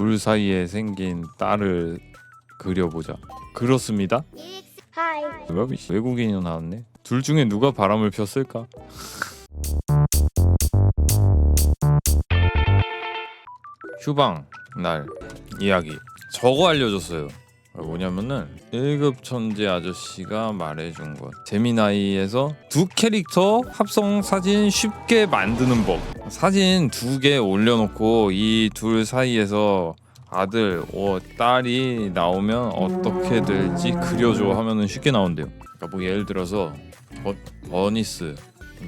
둘 사이에 생긴 딸을 그려보자. 그렇습니다. 하이. 뭐야, 이 외국인이 나왔네. 둘 중에 누가 바람을 폈을까? 휴방 날 이야기. 저거 알려줬어요. 뭐냐면은 1급 천재 아저씨가 말해준 것 재미나이에서 두 캐릭터 합성 사진 쉽게 만드는 법 사진 두 개 올려놓고 이 둘 사이에서 아들, 어, 딸이 나오면 어떻게 될지 그려줘 하면은 쉽게 나온대요. 그러니까 뭐 예를 들어서 버, 버니스,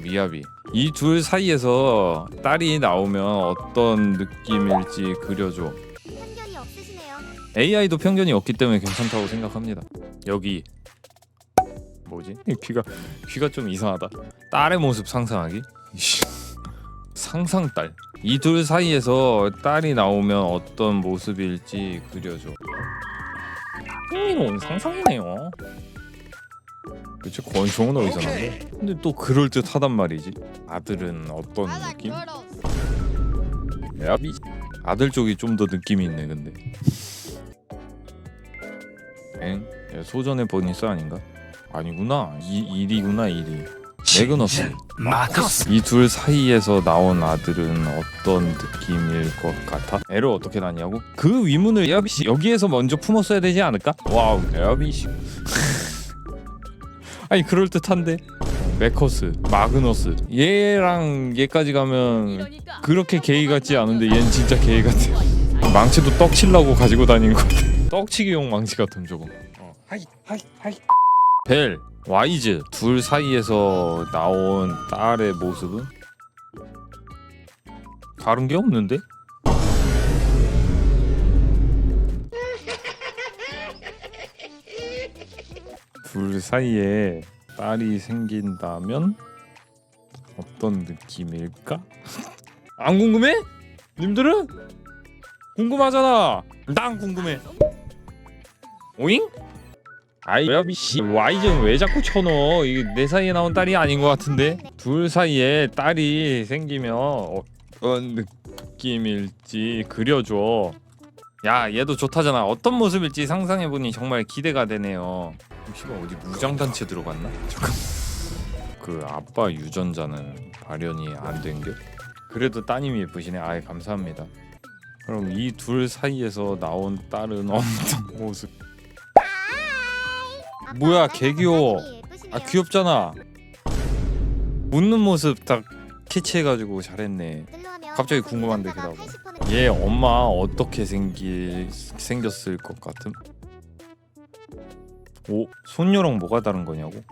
미야비 이 둘 사이에서 딸이 나오면 어떤 느낌일지 그려줘. AI도 편견이 없기 때문에 괜찮다고 생각합니다. 여기 뭐지? 귀가 귀가 좀 이상하다. 딸의 모습 상상하기. 이씨. 상상 딸. 이 둘 사이에서 딸이 나오면 어떤 모습일지 그려줘. 흥미로운 상상이네요. 그치 권총은 어디서 나는데? 근데 또 그럴 듯하단 말이지. 아들은 어떤 느낌? 야 미. 아들 쪽이 좀 더 느낌이 있네 근데. 엥? 야, 소전의 버니스 아닌가? 아니구나. 이 일이구나 일이. 매그너스. 마커스 이 둘 사이에서 나온 아들은 어떤 느낌일 것 같아? 애를 어떻게 낳냐고? 그 위문을 야비 씨 여기에서 먼저 품었어야 되지 않을까? 와우, 야비 씨. 아니 그럴 듯한데. 메커스, 마그너스. 얘랑 얘까지 가면 그렇게 게이 같지 않은데 얘는 진짜 게이 같아. 망치도 떡 치려고 가지고 다니는 것 같아. 떡치기용 망치 같은 저거. 어. 하이 하이 하이. 벨, 와이즈 둘 사이에서 나온 딸의 모습은 다른 게 없는데? 둘 사이에 딸이 생긴다면 어떤 느낌일까? 안 궁금해? 님들은? 궁금하잖아. 난 궁금해. 오잉? 아이 야비씨 와이즈는 왜 자꾸 쳐넣어 이게 내 사이에 나온 딸이 아닌 것 같은데 둘 사이에 딸이 생기면 어떤 느낌일지 그려줘 야 얘도 좋다잖아 어떤 모습일지 상상해보니 정말 기대가 되네요 씨발 어디 무장단체 들어갔나? 잠깐 그 아빠 유전자는 발현이 안 된겨? 그래도 따님이 예쁘시네 아이 감사합니다 그럼 이 둘 사이에서 나온 딸은 어떤 모습 뭐야, 개 귀여워. 아 귀엽잖아. 웃는 모습 딱 캐치해가지고 잘했네. 갑자기 궁금한데, 그다음. 얘 엄마 어떻게 생기 생겼을 것 같음? 오 손녀랑 뭐가 다른 거냐고?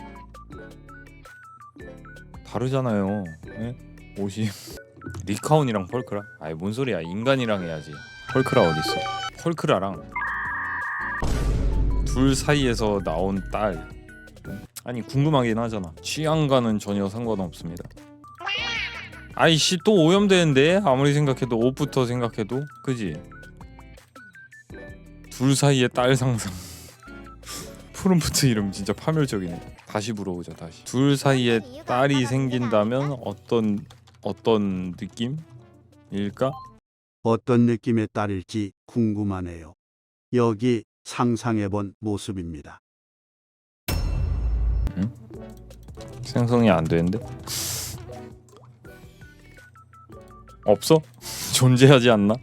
다르잖아요. 예? 옷이 리카온이랑 펄크라? 아이 뭔 소리야? 인간이랑 해야지. 펄크라 어디 있어? 펄크라랑 둘 사이에서 나온 딸 아니 궁금하긴 하잖아 취향과는 전혀 상관없습니다 아이씨 또 오염되는데 아무리 생각해도 옷부터 생각해도 그지 둘 사이에 딸 상상 푸른푸트 이름 진짜 파멸적이네 다시 물어보자 다시 둘 사이에 딸이 생긴다면 어떤 어떤 느낌일까? 어떤 느낌의 딸일지 궁금하네요. 여기 상상해본 모습입니다. 생성이 안 되는데? 없어? 존재하지 않나?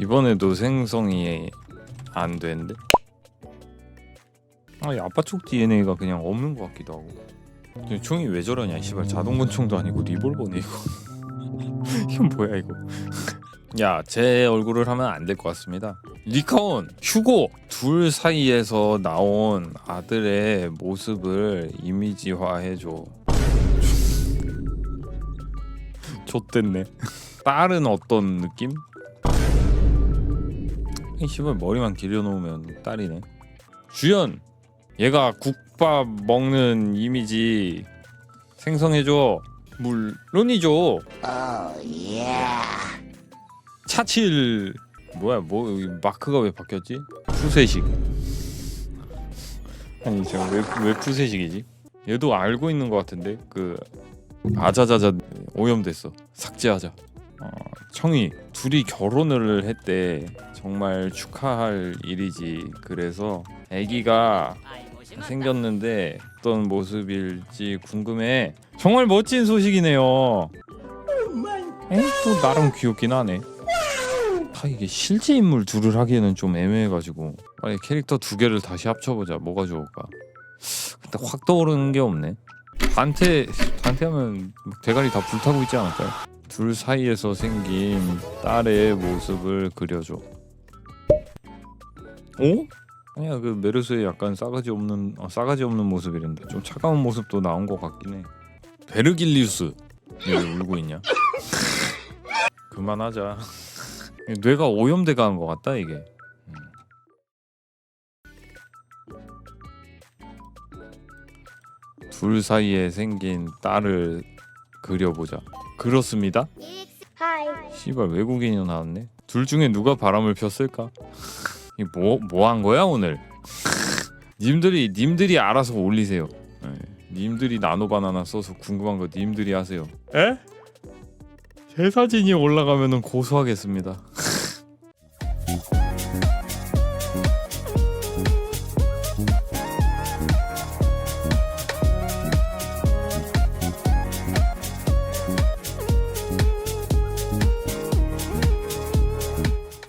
이번에도 생성이 안 되는데? 아니 아빠 쪽 DNA가 그냥 없는 것 같기도 하고 근데 총이 왜 저러냐 씨발 자동권총도 아니고 리볼버네 이거 이건 뭐야 이거 야 제 얼굴을 하면 안 될 것 같습니다 리카온, 휴고 둘 사이에서 나온 아들의 모습을 이미지화해줘. 좆됐네. 딸은 어떤 느낌? 이 씨발 머리만 길려놓으면 딸이네. 주연, 얘가 국밥 먹는 이미지 생성해줘. 물론이죠. 차칠 뭐야 뭐 여기 마크가 왜 바뀌었지? 푸세식 아니 제가 왜, 왜 푸세식이지? 얘도 알고 있는 것 같은데 그 아자자자 오염됐어 삭제하자 어, 청이 둘이 결혼을 했대. 정말 축하할 일이지. 그래서 아기가 생겼는데 어떤 모습일지 궁금해. 정말 멋진 소식이네요. 에? 또 나름 귀엽긴 하네. 다 이게 실제 인물 둘을 하기에는 좀 애매해가지고 아니 캐릭터 두 개를 다시 합쳐보자. 뭐가 좋을까? 근데 확 떠오르는 게 없네. 단테 단테 하면 대가리 다 불타고 있지 않을까요? 둘 사이에서 생긴 딸의 모습을 그려줘. 오? 아니야 그 메르스의 약간 싸가지 없는 어, 싸가지 없는 모습이란다. 좀 차가운 모습도 나온 것 같긴 해. 베르길리우스 왜 울고 있냐? 그만하자. 뇌가 오염돼 가는 것 같다 이게. 음. 둘 사이에 생긴 딸을 그려보자. 그렇습니다. 하이. 씨발 외국인이 나왔네. 둘 중에 누가 바람을 폈을까? 이뭐뭐 한 거야 오늘? 님들이 님들이 알아서 올리세요. 네. 님들이 나노 바나나 써서 궁금한 거 님들이 하세요. 에? 제 사진이 올라가면은 고소하겠습니다.